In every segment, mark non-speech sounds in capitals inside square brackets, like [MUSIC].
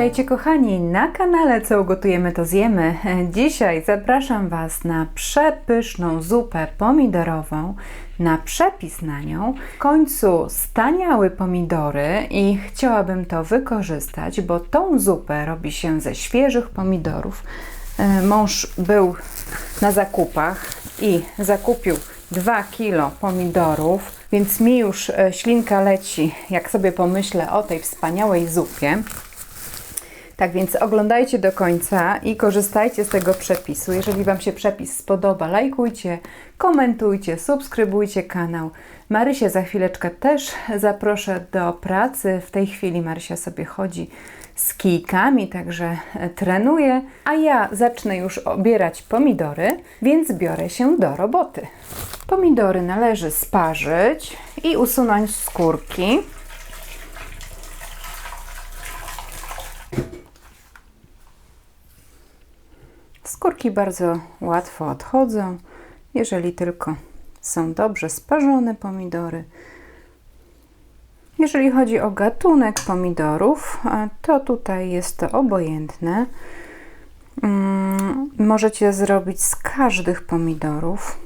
Witajcie kochani na kanale Co ugotujemy to zjemy. Dzisiaj zapraszam Was na przepyszną zupę pomidorową, na przepis na nią. W końcu staniały pomidory i chciałabym to wykorzystać, bo tą zupę robi się ze świeżych pomidorów. E, Mąż był na zakupach i zakupił 2 kilo pomidorów, więc mi już e, ślinka leci, jak sobie pomyślę o tej wspaniałej zupie. Tak więc oglądajcie do końca i korzystajcie z tego przepisu. Jeżeli Wam się przepis spodoba, lajkujcie, komentujcie, subskrybujcie kanał. Marysię za chwileczkę też zaproszę do pracy. W tej chwili Marysia sobie chodzi z kijkami, także e, trenuje, a ja zacznę już obierać pomidory, więc biorę się do roboty. Pomidory należy sparzyć i usunąć skórki. Skórki bardzo łatwo odchodzą, jeżeli tylko są dobrze sparzone pomidory. Jeżeli chodzi o gatunek pomidorów, to tutaj jest to obojętne. Mm, możecie zrobić z każdych pomidorów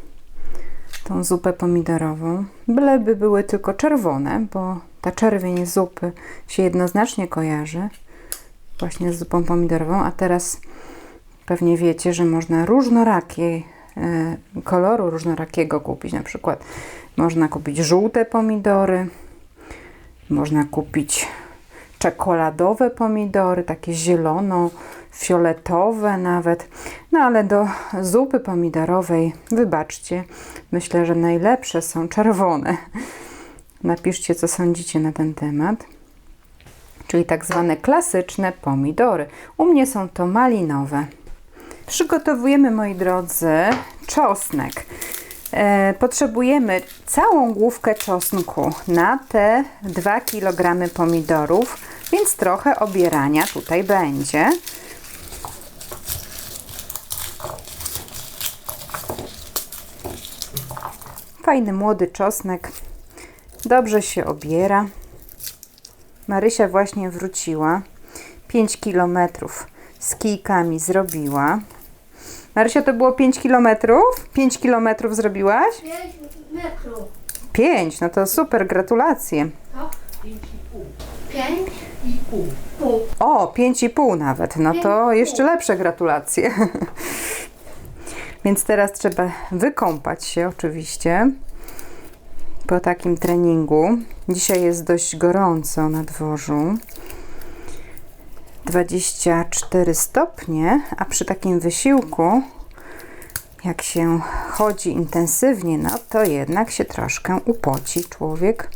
tą zupę pomidorową, byleby były tylko czerwone, bo ta czerwień zupy się jednoznacznie kojarzy właśnie z zupą pomidorową, a teraz Pewnie wiecie, że można różnorakiej e, koloru różnorakiego kupić. Na przykład można kupić żółte pomidory, można kupić czekoladowe pomidory, takie zielono, fioletowe nawet. No ale do zupy pomidorowej, wybaczcie, myślę, że najlepsze są czerwone. Napiszcie, co sądzicie na ten temat. Czyli tak zwane klasyczne pomidory. U mnie są to malinowe. Przygotowujemy, moi drodzy, czosnek. E, potrzebujemy całą główkę czosnku na te 2 kg pomidorów, więc trochę obierania tutaj będzie. Fajny młody czosnek, dobrze się obiera. Marysia właśnie wróciła. 5 kilometrów z kijkami zrobiła. Marysia, to było 5 km? 5 km zrobiłaś? 5 metrów. 5, no to super, gratulacje. Co? 5 pół. pół. O, 5,5 nawet, no to jeszcze lepsze gratulacje. [LAUGHS] Więc teraz trzeba wykąpać się oczywiście po takim treningu. Dzisiaj jest dość gorąco na dworzu. 24 stopnie, a przy takim wysiłku, jak się chodzi intensywnie, no to jednak się troszkę upoci człowiek.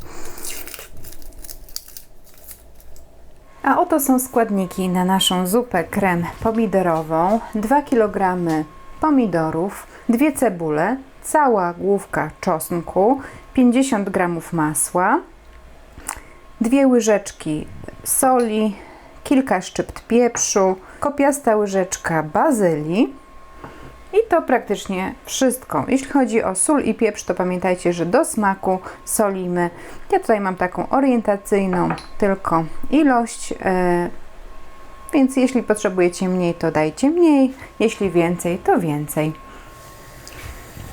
A oto są składniki na naszą zupę krem pomidorową. 2 kg pomidorów, dwie cebule, cała główka czosnku, 50 g masła, dwie łyżeczki soli, kilka szczypt pieprzu, kopiasta łyżeczka bazylii. I to praktycznie wszystko. Jeśli chodzi o sól i pieprz, to pamiętajcie, że do smaku solimy. Ja tutaj mam taką orientacyjną tylko ilość, e, więc jeśli potrzebujecie mniej, to dajcie mniej, jeśli więcej, to więcej.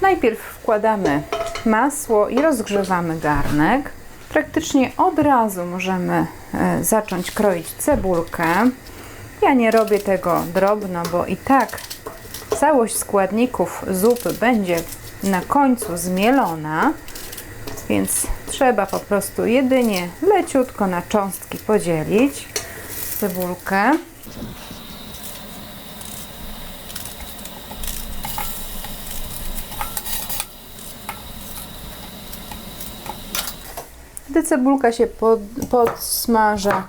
Najpierw wkładamy masło i rozgrzewamy garnek. Praktycznie od razu możemy e, zacząć kroić cebulkę. Ja nie robię tego drobno, bo i tak całość składników zupy będzie na końcu zmielona, więc trzeba po prostu jedynie leciutko na cząstki podzielić cebulkę. Gdy cebulka się pod, podsmaża,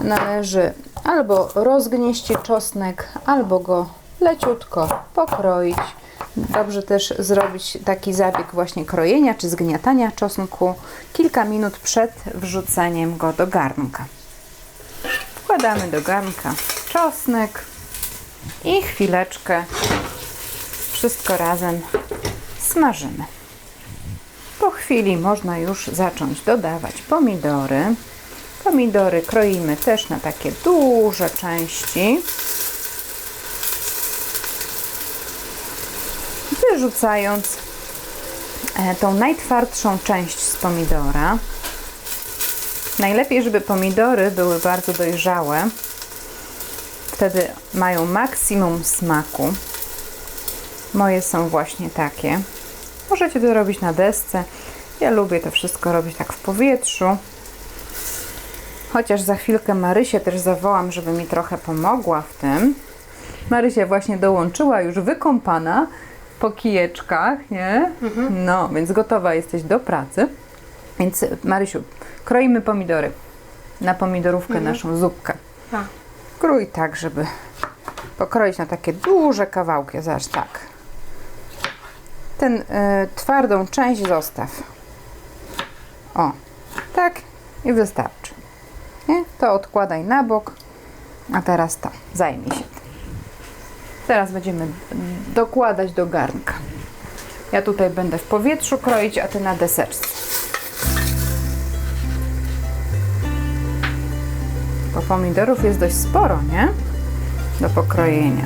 należy albo rozgnieść czosnek, albo go leciutko pokroić. Dobrze też zrobić taki zabieg właśnie krojenia czy zgniatania czosnku kilka minut przed wrzuceniem go do garnka. Wkładamy do garnka czosnek i chwileczkę wszystko razem smażymy. Po chwili można już zacząć dodawać pomidory, Pomidory kroimy też na takie duże części. Wyrzucając e, tą najtwardszą część z pomidora. Najlepiej, żeby pomidory były bardzo dojrzałe. Wtedy mają maksimum smaku. Moje są właśnie takie. Możecie to robić na desce. Ja lubię to wszystko robić tak w powietrzu. Chociaż za chwilkę Marysię też zawołam, żeby mi trochę pomogła w tym. Marysia właśnie dołączyła już wykąpana po kijeczkach, nie? No, więc gotowa jesteś do pracy. Więc Marysiu, kroimy pomidory na pomidorówkę naszą zupkę. Tak. Krój tak, żeby pokroić na takie duże kawałki. Zobacz, tak. Ten y, twardą część zostaw. O, tak i wystarczy. Nie? To odkładaj na bok. A teraz to, zajmij się tym. Teraz będziemy dokładać do garnka. Ja tutaj będę w powietrzu kroić, a ty na deseczce. Bo pomidorów jest dość sporo, nie? Do pokrojenia.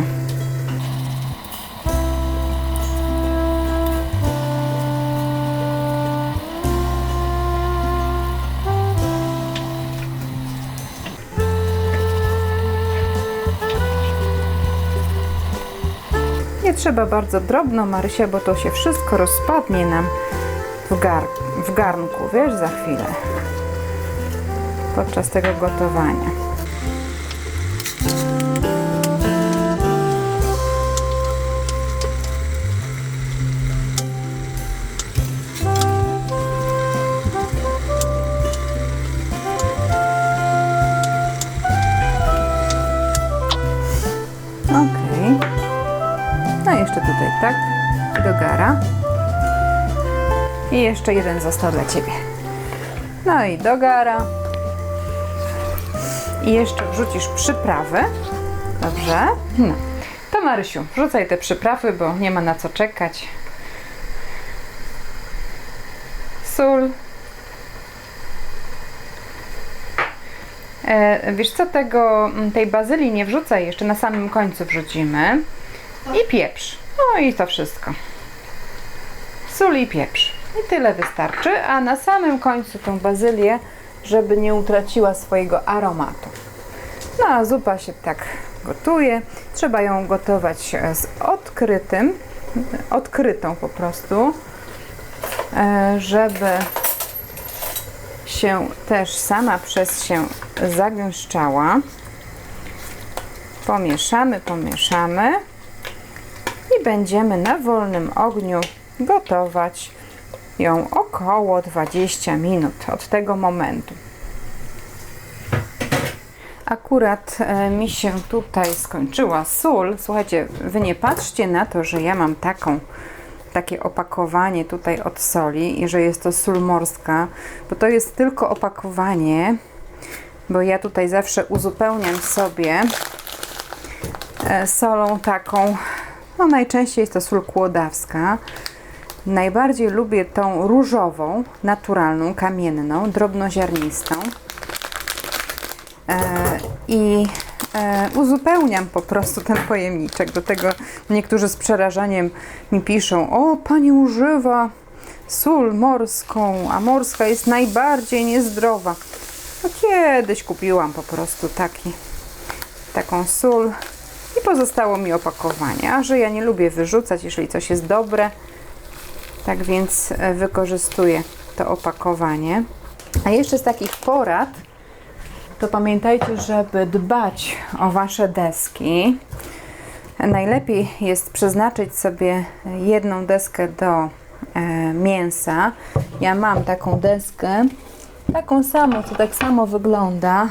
Nie trzeba bardzo drobno, Marysia, bo to się wszystko rozpadnie nam w, gar w garnku, wiesz, za chwilę. Podczas tego gotowania. Jeszcze tutaj tak, do gara. I jeszcze jeden został dla Ciebie. No i do gara. I jeszcze wrzucisz przyprawy. Dobrze? No. To Marysiu, wrzucaj te przyprawy, bo nie ma na co czekać. Sól. E, wiesz co, tego, tej bazylii nie wrzucaj, jeszcze na samym końcu wrzucimy. I pieprz. No i to wszystko. Sól i pieprz. I tyle wystarczy, a na samym końcu tą bazylię, żeby nie utraciła swojego aromatu. No a zupa się tak gotuje. Trzeba ją gotować e, z odkrytym, odkrytą po prostu, e, żeby się też sama przez się zagęszczała. Pomieszamy, pomieszamy i będziemy na wolnym ogniu gotować ją około 20 minut od tego momentu. Akurat e, mi się tutaj skończyła sól. Słuchajcie, wy nie patrzcie na to, że ja mam taką, takie opakowanie tutaj od soli i że jest to sól morska, bo to jest tylko opakowanie, bo ja tutaj zawsze uzupełniam sobie e, solą taką, no najczęściej jest to sól kłodawska. Najbardziej lubię tą różową, naturalną, kamienną, drobnoziarnistą. E, I e, uzupełniam po prostu ten pojemniczek. Do tego niektórzy z przerażeniem mi piszą: O, pani używa sól morską, a morska jest najbardziej niezdrowa. No kiedyś kupiłam po prostu taki, taką sól pozostało mi opakowanie. A że ja nie lubię wyrzucać, jeżeli coś jest dobre, tak więc e, wykorzystuję to opakowanie. A jeszcze z takich porad, to pamiętajcie, żeby dbać o Wasze deski. Najlepiej jest przeznaczyć sobie jedną deskę do e, mięsa. Ja mam taką deskę, taką samą, co tak samo wygląda,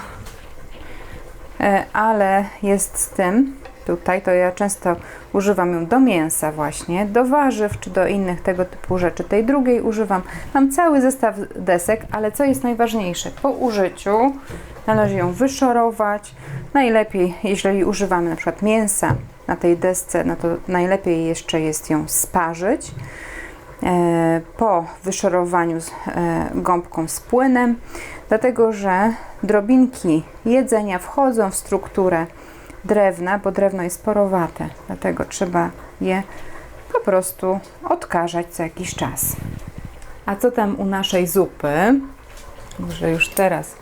e, ale jest z tym tutaj, to ja często używam ją do mięsa właśnie, do warzyw czy do innych tego typu rzeczy. Tej drugiej używam. Mam cały zestaw desek, ale co jest najważniejsze? Po użyciu należy ją wyszorować. Najlepiej, jeżeli używamy na przykład mięsa na tej desce, no to najlepiej jeszcze jest ją sparzyć. E, po wyszorowaniu z e, gąbką z płynem dlatego że drobinki jedzenia wchodzą w strukturę drewna, bo drewno jest porowate, dlatego trzeba je po prostu odkażać co jakiś czas. A co tam u naszej zupy? Może już teraz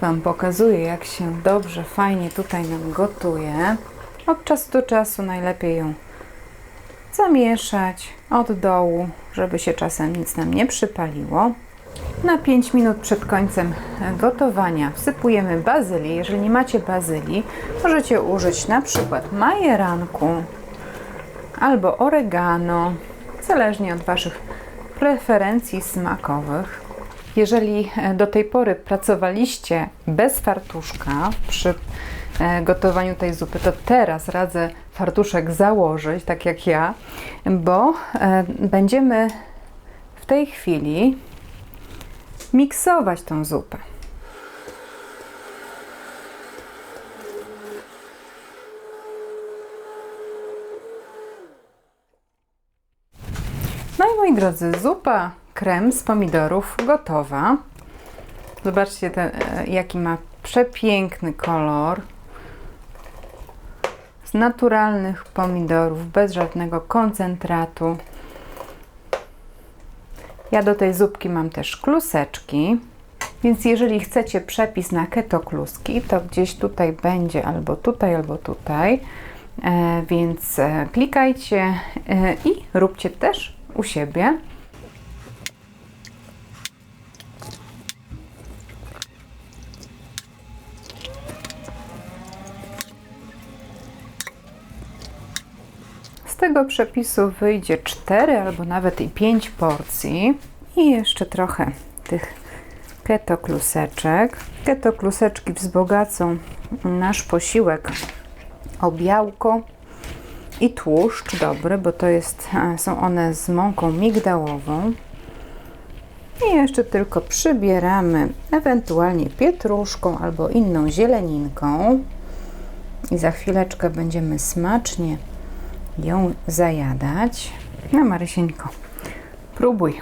Wam pokazuję, jak się dobrze, fajnie tutaj nam gotuje. Od czasu do czasu najlepiej ją zamieszać od dołu, żeby się czasem nic nam nie przypaliło. Na 5 minut przed końcem gotowania wsypujemy bazylię. Jeżeli nie macie bazylii, możecie użyć na przykład majeranku albo oregano, zależnie od Waszych preferencji smakowych. Jeżeli e, do tej pory pracowaliście bez fartuszka przy e, gotowaniu tej zupy, to teraz radzę fartuszek założyć, tak jak ja, bo e, będziemy w tej chwili miksować tą zupę. No i moi drodzy, zupa krem z pomidorów gotowa. Zobaczcie, ten, e, jaki ma przepiękny kolor. Z naturalnych pomidorów, bez żadnego koncentratu. Ja do tej zupki mam też kluseczki. Więc jeżeli chcecie przepis na keto kluski, to gdzieś tutaj będzie albo tutaj, albo tutaj. E, więc e, klikajcie e, i róbcie też u siebie. Tego przepisu wyjdzie 4 albo nawet i 5 porcji i jeszcze trochę tych keto kluseczek. Keto kluseczki wzbogacą nasz posiłek o białko i tłuszcz dobry, bo to jest, a, są one z mąką migdałową. I jeszcze tylko przybieramy ewentualnie pietruszką albo inną zieleninką. I za chwileczkę będziemy smacznie ją zajadać. No Marysieńko, próbuj.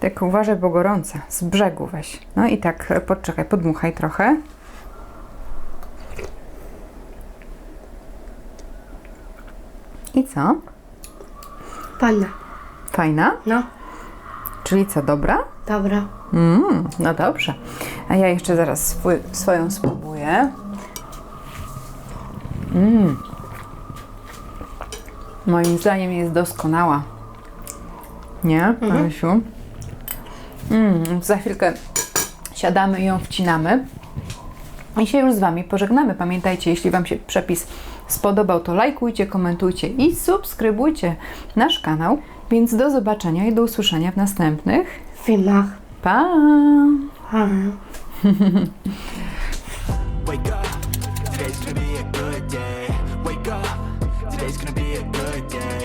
Tak uważaj, bo gorąca. Z brzegu weź. No i tak, e, poczekaj, podmuchaj trochę. I co? Fajna. Fajna? No, Czyli co, dobra? dobra. Mm, no dobrze. A ja jeszcze zaraz swój, swoją spróbuję. Mm. Moim zdaniem jest doskonała. Nie, Marysiu? Mm, za chwilkę siadamy i ją wcinamy. I się już z Wami pożegnamy. Pamiętajcie, jeśli Wam się przepis spodobał, to lajkujcie, komentujcie i subskrybujcie nasz kanał. Więc do zobaczenia i do usłyszenia w następnych. Filmach. Pa! Aha. [LAUGHS]